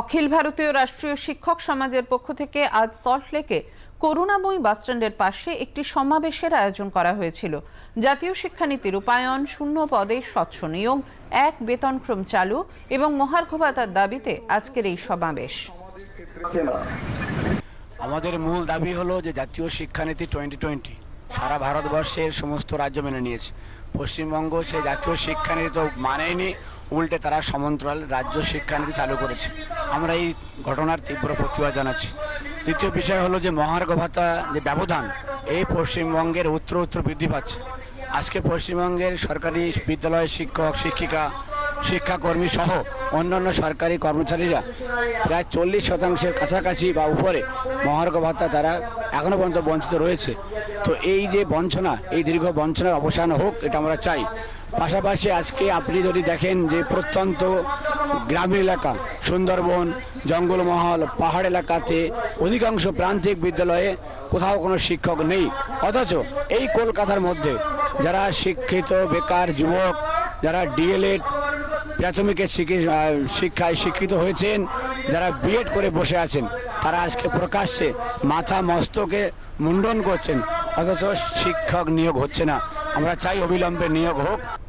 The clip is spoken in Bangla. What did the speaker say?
অখিল ভারতীয় রাষ্ট্রীয় শিক্ষক সমাজের পক্ষ থেকে আজ সল্টলেকে করুণাময়ী বাসস্ট্যান্ডের পাশে একটি সমাবেশের আয়োজন করা হয়েছিল। জাতীয় শিক্ষানীতি রূপায়ণ, শূন্য পদে স্বচ্ছ নিয়োগ, এক বেতনক্রম চালু এবং মহার্ঘ ভাতার দাবিতে আজকের এই সমাবেশ। আমাদের মূল দাবি হলো যে জাতীয় শিক্ষানীতি টোয়েন্টি টোয়েন্টি সারা ভারতবর্ষের সমস্ত রাজ্য মেনে নিয়েছে। পশ্চিমবঙ্গ সে জাতীয় শিক্ষানীতি তো মানেনি উল্টে তারা সমান্তরাল রাজ্য শিক্ষানীতি চালু করেছে। আমরা এই ঘটনার তীব্র প্রতিবাদ জানাচ্ছি। দ্বিতীয় বিষয় হলো যে মহার্ঘ ভাতা যে ব্যবধান, এই পশ্চিমবঙ্গের উত্তর উত্তর বৃদ্ধি পাচ্ছে। আজকে পশ্চিমবঙ্গের সরকারি বিদ্যালয়ের শিক্ষক, শিক্ষিকা, শিক্ষাকর্মী সহ অন্যান্য সরকারি কর্মচারীরা প্রায় চল্লিশ শতাংশের কাছাকাছি বা উপরে মহার্ঘ ভাতা তারা এখনও পর্যন্ত বঞ্চিত রয়েছে। তো এই যে বঞ্চনা, এই দীর্ঘ বঞ্চনার অবসান হোক, এটা আমরা চাই। পাশাপাশি আজকে আপনি যদি দেখেন যে প্রত্যন্ত গ্রামীণ এলাকা, সুন্দরবন, জঙ্গলমহল, পাহাড় এলাকাতে অধিকাংশ প্রান্তিক বিদ্যালয়ে কোথাও কোনো শিক্ষক নেই। অথচ এই কলকাতার মধ্যে যারা শিক্ষিত, বেকার, যুবক, যারা ডিএলএড প্রাথমিকের শিক্ষি- শিক্ষায় শিক্ষিত হয়েছেন, যারা বিএড করে বসে আছেন, তারা আজকে প্রকাশ্যে মাথা মস্তকে মুন্ডন করছেন, অথচ শিক্ষক নিয়োগ হচ্ছে না। আমরা চাই অবিলম্বে নিয়োগ হোক।